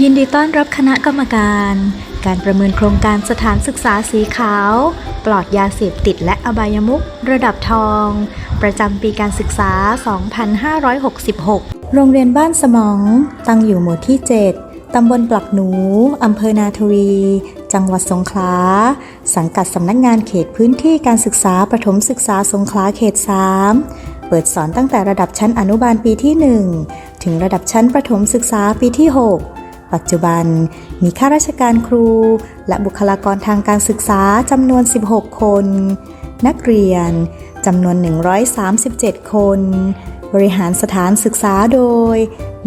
ยินดีต้อนรับคณะกรรมการ การประเมินโครงการสถานศึกษาสีขาว ปลอดยาเสพติดและอบายมุขระดับทอง ประจำปีการศึกษา 2566 โรงเรียนบ้านสมอง ตั้งอยู่หมู่ที่ 7 ตำบลปลักหนู อำเภอนาทวี จังหวัดสงขลา สังกัดสำนักงานเขตพื้นที่การศึกษาประถมศึกษาสงขลาเขต 3เปิดสอนตั้งแต่ระดับชั้นอนุบาลปีที่ 1 ถึงระดับชั้นประถมศึกษาปีที่ 6 ปัจจุบันมีข้าราชการครู และบุคลากรทางการศึกษาจำนวน 16 คน นักเรียนจำนวน 137 คน บริหารสถานศึกษาโดย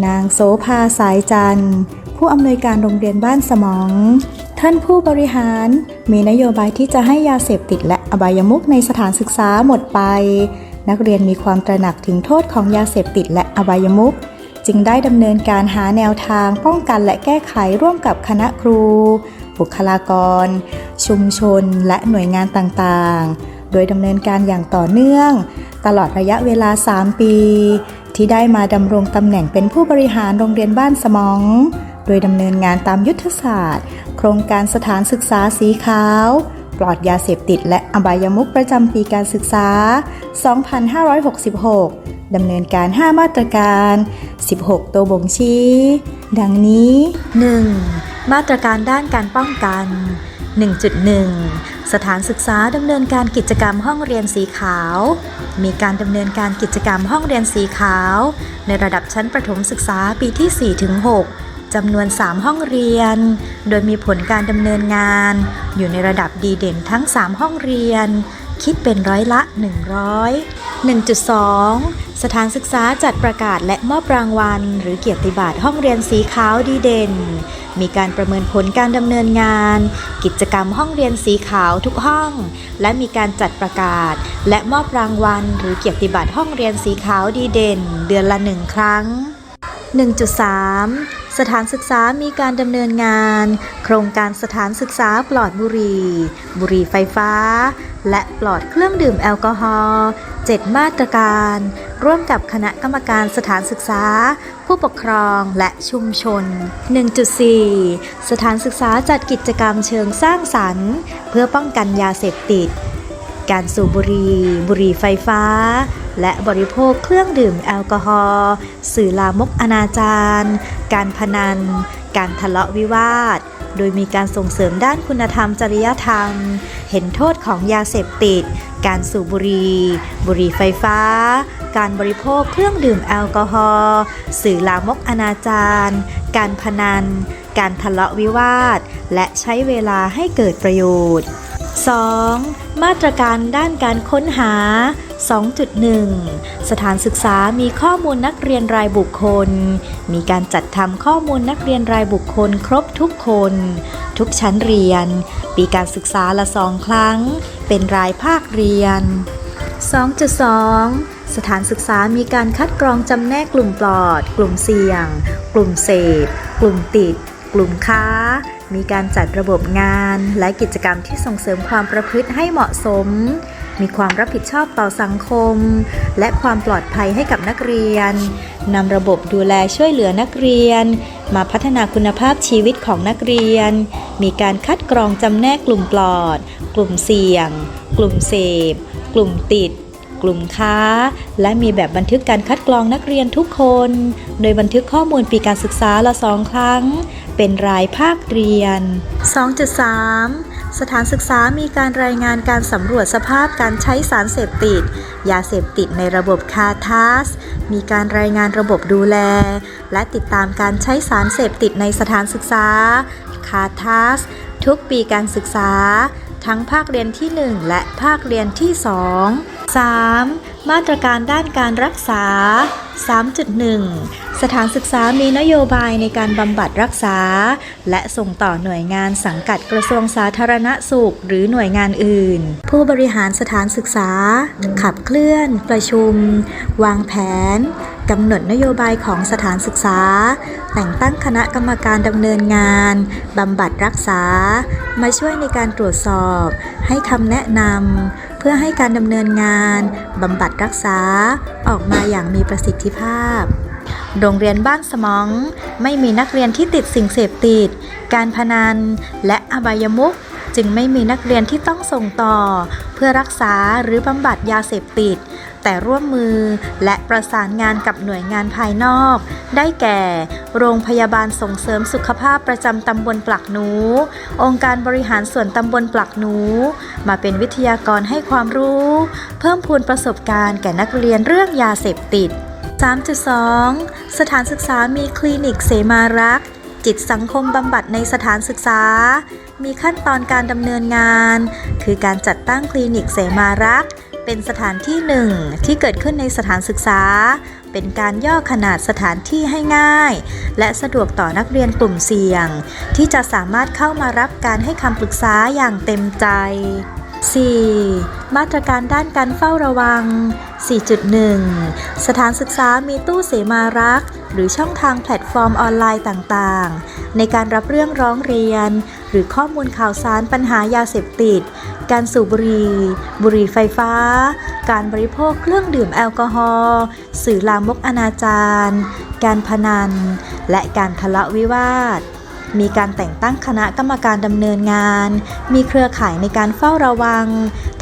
นางโสภาสายจันทร์ ผู้อำนวยการโรงเรียนบ้านสมอง ท่านผู้บริหารมีนโยบายที่จะให้ยาเสพติดและอบายมุขในสถานศึกษาหมดไป นักเรียนมีความตระหนักถึงโทษของยาเสพติดและอบายมุข จึงได้ดำเนินการหาแนวทางป้องกันและแก้ไขร่วมกับคณะครู บุคลากร ชุมชน และหน่วยงานต่างๆ โดยดำเนินการอย่างต่อเนื่อง ตลอดระยะเวลา 3 ปี ที่ได้มาดำรงตำแหน่งเป็นผู้บริหารโรงเรียนบ้านสมอง โดยดำเนินงานตามยุทธศาสตร์ โครงการสถานศึกษาสีขาวปลอดยาเสพติดและอบายมุขประจำปีการศึกษา 2566ดำเนินการ 5 มาตรการ 16 ตัวบ่งชี้ ดังนี้ 1. มาตรการด้านการป้องกัน 1.1 สถานศึกษาดำเนินการกิจกรรมห้องเรียนสีขาว มีการดำเนินการกิจกรรมห้องเรียนสีขาว ในระดับชั้นประถมศึกษาปีที่ 4-6จำนวน 3 ห้องเรียน โดยมีผลการดำเนินงาน อยู่ในระดับดีเด่นทั้ง 3 ห้องเรียน คิดเป็นร้อยละ 100 1.2 สถานศึกษาจัดประกาศและมอบรางวัล หรือเกียรติบัตรห้องเรียนสีขาวดีเด่น มีการประเมินผลการดำเนินงาน กิจกรรมห้องเรียนสีขาวทุกห้อง และมีการจัดประกาศ และมอบรางวัล หรือเกียรติบัตรห้องเรียนสีขาวดีเด่น เดือนละหนึ่งครั้ง 1.3 สถานศึกษามีการดำเนินงาน โครงการสถานศึกษาปลอดบุหรี่ บุหรี่ไฟฟ้า และปลอดเครื่องดื่มแอลกอฮอล์7มาตรการ ร่วมกับคณะกรรมการสถานศึกษา ผู้ปกครองและชุมชน 1.4 สถานศึกษาจัดกิจกรรมเชิงสร้างสรรค์ เพื่อป้องกันยาเสพติด การสูบบุหรี่ บุหรี่ไฟฟ้า และบริโภคเครื่องดื่มแอลกอฮอล์ สื่อลามกอนาจารการพนัน การทะเลาะวิวาท โดยมีการส่งเสริมด้านคุณธรรมจริยธรรม เห็นโทษของยาเสพติด การสูบบุหรี่ บุหรี่ไฟฟ้า การบริโภคเครื่องดื่มแอลกอฮอล์ สื่อลามกอนาจารการพนัน การทะเลาะวิวาท และใช้เวลาให้เกิดประโยชน์ 2. มาตรการด้านการค้นหา 2.1 สถานศึกษามีข้อมูลนักเรียนรายบุคคล มีการจัดทำข้อมูลนักเรียนรายบุคคลครบทุกคน ทุกชั้นเรียน ปีการศึกษาละสองครั้ง เป็นรายภาคเรียน 2.2 สถานศึกษามีการคัดกรองจำแนกกลุ่มปลอด กลุ่มเสี่ยง กลุ่มเสพ กลุ่มติด กลุ่มค้า มีการจัดระบบงาน และกิจกรรมที่ส่งเสริมความประพฤติให้เหมาะสม มีความรับผิดชอบต่อสังคม และความปลอดภัยให้กับนักเรียนนำระบบดูแลช่วยเหลือนักเรียน มาพัฒนาคุณภาพชีวิตของนักเรียน มีการคัดกรองจำแนกกลุ่มปลอด กลุ่มเสี่ยง กลุ่มเสพ กลุ่มติดกลุ่มค้า และมีแบบบันทึกการคัดกรองนักเรียนทุกคน โดยบันทึกข้อมูลปีการศึกษาละสองครั้ง เป็นรายภาคเรียน 2.3 สถานศึกษามีการรายงานการสำรวจสภาพการใช้สารเสพติด ยาเสพติดในระบบคาทัส มีการรายงานระบบดูแล และติดตามการใช้สารเสพติดในสถานศึกษาคาทัส ทุกปีการศึกษา ทั้งภาคเรียนที่ 1 และภาคเรียนที่ 2 3. มาตรการด้านการรักษา 3.1 สถานศึกษามีนโยบายในการบำบัดรักษา และส่งต่อหน่วยงานสังกัดกระทรวงสาธารณสุข หรือหน่วยงานอื่น ผู้บริหารสถานศึกษา ขับเคลื่อน ประชุม วางแผนกำหนดนโยบายของสถานศึกษา แต่งตั้งคณะกรรมการดำเนินงานบำบัดรักษา มาช่วยในการตรวจสอบ ให้คำแนะนำ พื่อให้การดำเนินงานบำบัดรักษาออกมาอย่างมีประสิทธิภาพ โรงเรียนบ้านสมอง ไม่มีนักเรียนที่ติดสิ่งเสพติด การพนัน และอบายมุขจึงไม่มีนักเรียนที่ต้องส่งต่อ เพื่อรักษาหรือบำบัดยาเสพติด แต่ร่วมมือและประสานงานกับหน่วยงานภายนอก ได้แก่ โรงพยาบาลส่งเสริมสุขภาพประจำตำบลปลักหนู องค์การบริหารส่วนตำบลปลักหนู มาเป็นวิทยากรให้ความรู้ เพิ่มพูนประสบการณ์แก่นักเรียนเรื่องยาเสพติด 3.2 สถานศึกษามีคลินิกเสมารักจิตสังคมบำบัดในสถานศึกษา มีขั้นตอนการดำเนินงาน คือการจัดตั้งคลินิกเสมารัก เป็นสถานที่หนึ่งที่เกิดขึ้นในสถานศึกษา เป็นการย่อขนาดสถานที่ให้ง่าย และสะดวกต่อนักเรียนกลุ่มเสี่ยง ที่จะสามารถเข้ามารับการให้คำปรึกษาอย่างเต็มใจ 4. มาตรการด้านการเฝ้าระวัง 4.1 สถานศึกษามีตู้เสมารักหรือช่องทางแพลตฟอร์มออนไลน์ต่างๆ ในการรับเรื่องร้องเรียน หรือข้อมูลข่าวสารปัญหายาเสพติด การสูบบุหรี่ บุหรี่ไฟฟ้า การบริโภคเครื่องดื่มแอลกอฮอล์ สื่อลามกอนาจารการพนัน และการทะเลาะวิวาท มีการแต่งตั้งคณะกรรมการดำเนินงาน มีเครือข่ายในการเฝ้าระวัง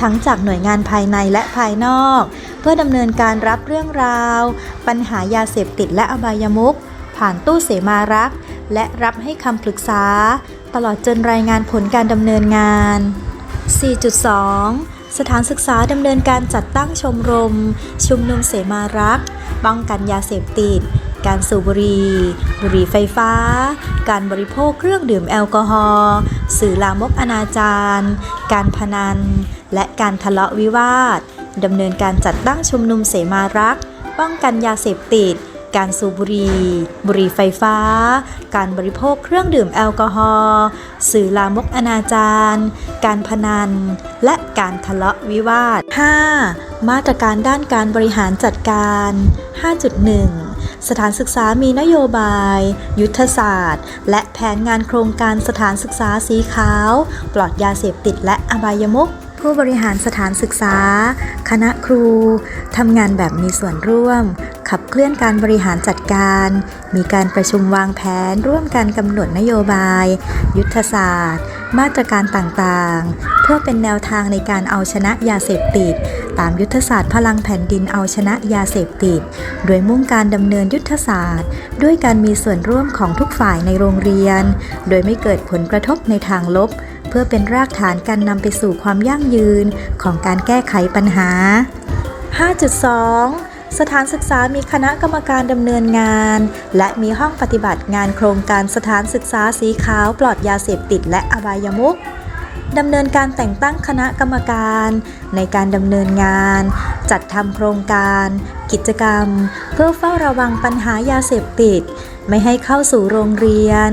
ทั้งจากหน่วยงานภายในและภายนอก เพื่อดำเนินการรับเรื่องราว ปัญหายาเสพติดและอบายมุขผ่านตู้เสมารักและรับให้คำปรึกษา ตลอดจนรายงานผลการดำเนินงาน 4.2 สถานศึกษาดำเนินการจัดตั้งชมรม ชุมนุมเสมารักป้องกันยาเสพติด การสูบบุหรี่บุหรี่ไฟฟ้า การบริโภคเครื่องดื่มแอลกอฮอล์สื่อลามกอนาจารการพนัน และการทะเลาะวิวาทดำเนินการจัดตั้งชุมนุมเสมารักป้องกันยาเสพติด การสูบบุหรี่บุหรี่ไฟฟ้า การบริโภคเครื่องดื่มแอลกอฮอล์สื่อลามกอนาจารการพนัน และการทะเลาะวิวาท 5. มาตรการด้านการบริหารจัดการ 5.1 สถานศึกษามีนโยบาย ยุทธศาสตร์ และแผนงานโครงการสถานศึกษาสีขาว ปลอดยาเสพติดและอบายมุข ผู้บริหารสถานศึกษา คณะครูทำงานแบบมีส่วนร่วม ขับเคลื่อนการบริหารจัดการ มีการประชุมวางแผน ร่วมกันกำหนดนโยบาย ยุทธศาสตร์ มาตรการต่างๆ เพื่อเป็นแนวทางในการเอาชนะยาเสพติด ตามยุทธศาสตร์พลังแผ่นดินเอาชนะยาเสพติด โดยมุ่งการดำเนินยุทธศาสตร์ ด้วยการมีส่วนร่วมของทุกฝ่ายในโรงเรียน โดยไม่เกิดผลกระทบในทางลบ พื่อเป็นรากฐานการนำไปสู่ความยั่งยืนของการแก้ไขปัญหา 5.2สถานศึกษามีคณะกรรมการดำเนินงาน และมีห้องปฏิบัติงานโครงการสถานศึกษาสีขาวปลอดยาเสพติดและอบายมุขดำเนินการแต่งตั้งคณะกรรมการ ในการดำเนินงาน จัดทำโครงการ กิจกรรม เพื่อเฝ้าระวังปัญหายาเสพติด ไม่ให้เข้าสู่โรงเรียน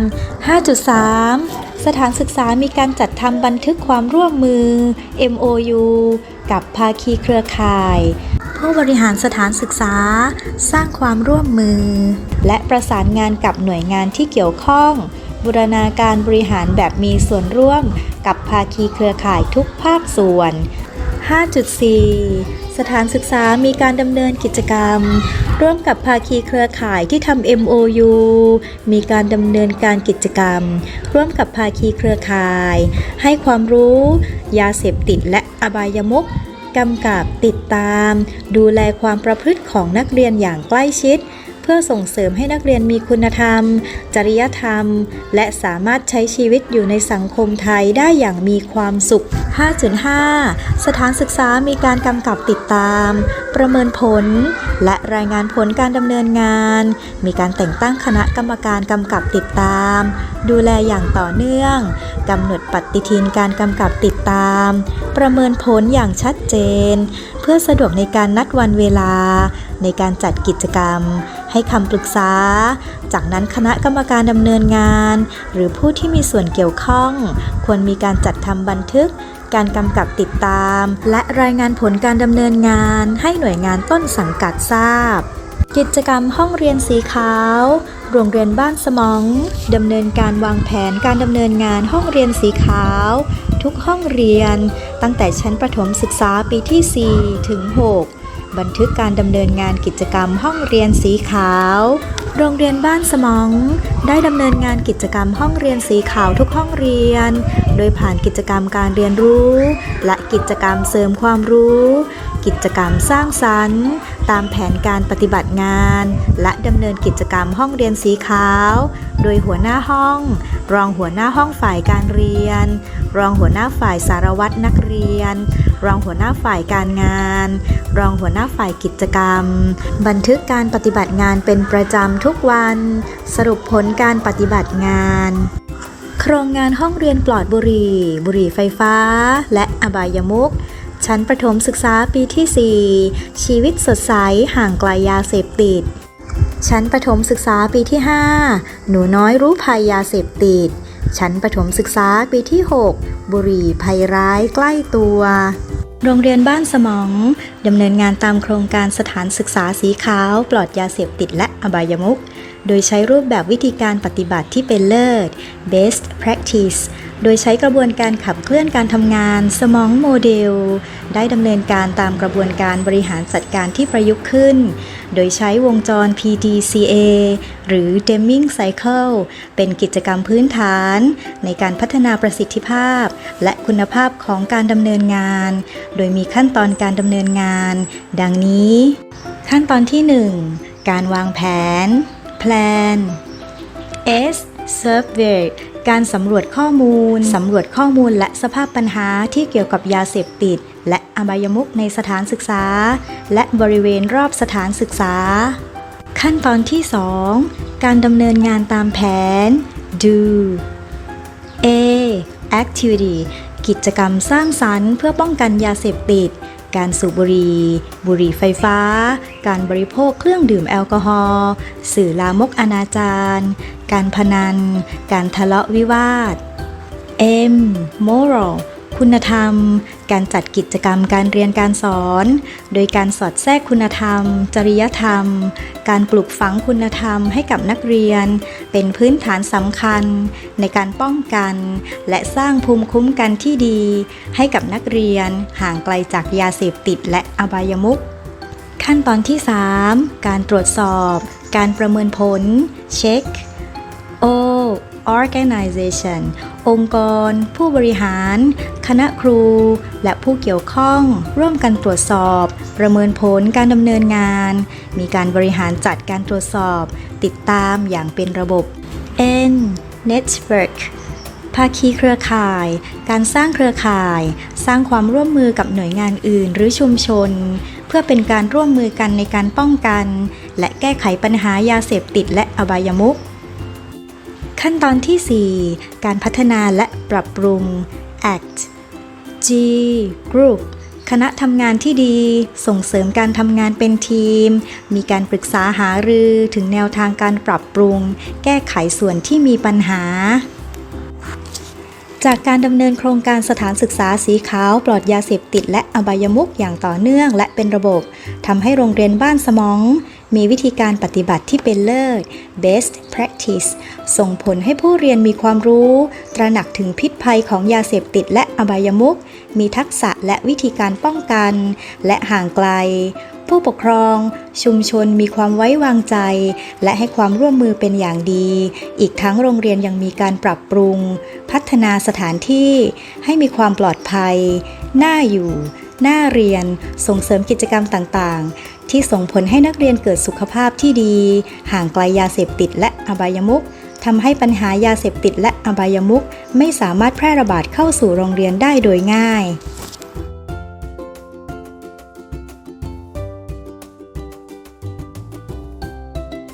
5.3 สถานศึกษามีการจัดทำบันทึกความร่วมมือ MOU กับภาคีเครือข่าย ผู้บริหารสถานศึกษา สร้างความร่วมมือ และประสานงานกับหน่วยงานที่เกี่ยวข้อง บูรณาการบริหารแบบมีส่วนร่วม กับภาคีเครือข่ายทุกภาคส่วน 5.4 สถานศึกษามีการดำเนินกิจกรรม ร่วมกับภาคีเครือข่ายที่ทำ MOU มีการดำเนินการกิจกรรม ร่วมกับภาคีเครือข่าย ให้ความรู้ ยาเสพติดและอบายมุกกำกับติดตาม ดูแลความประพฤติของนักเรียนอย่างใกล้ชิด พื่อส่งเสริมให้นักเรียนมีคุณธรรม จริยธรรม และสามารถใช้ชีวิตอยู่ในสังคมไทยได้อย่างมีความสุข 5.5 สถานศึกษามีการกำกับติดตาม ประเมินผล และรายงานผลการดำเนินงาน มีการแต่งตั้งคณะกรรมการกำกับติดตาม ดูแลอย่างต่อเนื่องกำหนดปฏิทินการกำกับติดตาม ประเมินผลอย่างชัดเจน เพื่อสะดวกในการนัดวันเวลา ในการจัดกิจกรรม ให้คำปรึกษา จากนั้นคณะกรรมการดำเนินงาน หรือผู้ที่มีส่วนเกี่ยวข้อง ควรมีการจัดทำบันทึก การกำกับติดตาม และรายงานผลการดำเนินงาน ให้หน่วยงานต้นสังกัดทราบ กิจกรรมห้องเรียนสีขาว โรงเรียนบ้านสมองดำเนินการวางแผนการดำเนินงานห้องเรียนสีขาว ทุกห้องเรียน ตั้งแต่ชั้นประถมศึกษาปีที่ 4 ถึง 6 บันทึกการดำเนินงานกิจกรรมห้องเรียนสีขาว โรงเรียนบ้านสมอง ได้ดำเนินงานกิจกรรมห้องเรียนสีขาวทุกห้องเรียน โดยผ่านกิจกรรมการเรียนรู้ และกิจกรรมเสริมความรู้ กิจกรรมสร้างสรรค์ ตามแผนการปฏิบัติงาน และดำเนินกิจกรรมห้องเรียนสีขาว โดยหัวหน้าห้อง รองหัวหน้าห้องฝ่ายการเรียน รองหัวหน้าฝ่ายสารวัตรนักเรียน รองหัวหน้าฝ่ายการงาน รองหัวหน้าฝ่ายกิจกรรม บันทึกการปฏิบัติงานเป็นประจำทุกวัน สรุปผลการปฏิบัติงาน โครงงานห้องเรียนปลอดบุหรี่บุหรี่ไฟฟ้า และอบายมุขชั้นประถมศึกษาปีที่ 4 ชีวิตสดใสห่างไกลยาเสพติด ชั้นประถมศึกษาปีที่ 5 หนูน้อยรู้ภัยยาเสพติด ชั้นประถมศึกษาปีที่ 6 บุรีภัยร้ายใกล้ตัว โรงเรียนบ้านสมองดำเนินงานตามโครงการสถานศึกษาสีขาว ปลอดยาเสพติดและอบายมุขโดยใช้รูปแบบวิธีการปฏิบัติที่เป็นเลิศ best practice โดยใช้กระบวนการขับเคลื่อนการทำงานสมองโมเดล ได้ดำเนินการตามกระบวนการบริหารจัดการที่ประยุกต์ขึ้น โดยใช้วงจร PDCA หรือ Deming Cycle เป็นกิจกรรมพื้นฐาน ในการพัฒนาประสิทธิภาพ และคุณภาพของการดำเนินงาน โดยมีขั้นตอนการดำเนินงาน ดังนี้ ขั้นตอนที่ 1 การวางแผน plan S Survey การสำรวจข้อมูล สำรวจข้อมูลและสภาพปัญหาที่เกี่ยวกับยาเสพติด และอบายมุขในสถานศึกษา และบริเวณรอบสถานศึกษา ขั้นตอนที่ 2 การดำเนินงานตามแผน Do A Activity กิจกรรมสร้างสรรค์เพื่อป้องกันยาเสพติด การสูบบุหรี่ บุหรี่ไฟฟ้า การบริโภคเครื่องดื่มแอลกอฮอล์ สื่อลามกอนาจารการพนัน การทะเลาะวิวาท M moral คุณธรรม การจัดกิจกรรมการเรียนการสอน โดยการสอดแทรกคุณธรรม จริยธรรม การปลูกฝังคุณธรรมให้กับนักเรียน เป็นพื้นฐานสำคัญ ในการป้องกัน และสร้างภูมิคุ้มกันที่ดี ให้กับนักเรียนห่างไกลจากยาเสพติดและอบายมุขขั้นตอนที่ 3 การตรวจสอบ การประเมินผล เช็ค organization องค์กร ผู้บริหาร คณะครู และผู้เกี่ยวข้อง ร่วมกันตรวจสอบ ประเมินผลการดำเนินงาน มีการบริหารจัดการตรวจสอบ ติดตามอย่างเป็นระบบ N network ภาคีเครือข่าย การสร้างเครือข่าย สร้างความร่วมมือกับหน่วยงานอื่นหรือชุมชน เพื่อเป็นการร่วมมือกันในการป้องกัน และแก้ไขปัญหายาเสพติดและอบายมุข ขั้นตอนที่ 4 การพัฒนาและปรับปรุง ACT G Group คณะทำงานที่ดี ส่งเสริมการทำงานเป็นทีม มีการปรึกษาหารือถึงแนวทางการปรับปรุง แก้ไขส่วนที่มีปัญหา จากการดำเนินโครงการสถานศึกษาสีขาวปลอดยาเสพติดและอบายมุขอย่างต่อเนื่องและเป็นระบบทำให้โรงเรียนบ้านสมอง มีวิธีการปฏิบัติที่เป็นเลิศ best practice ส่งผลให้ผู้เรียนมีความรู้ ตระหนักถึงพิษภัยของยาเสพติดและอบายมุขมีทักษะและวิธีการป้องกัน และห่างไกล ผู้ปกครอง ชุมชนมีความไว้วางใจ และให้ความร่วมมือเป็นอย่างดี อีกทั้งโรงเรียนยังมีการปรับปรุง พัฒนาสถานที่ให้มีความปลอดภัย น่าอยู่ น่าเรียน ส่งเสริมกิจกรรมต่างๆ ที่ส่งผลให้นักเรียนเกิดสุขภาพที่ดี ห่างไกลยาเสพติดและอบายมุขทำให้ปัญหายาเสพติดและอบายมุขไม่สามารถแพร่ระบาดเข้าสู่โรงเรียนได้โดยง่าย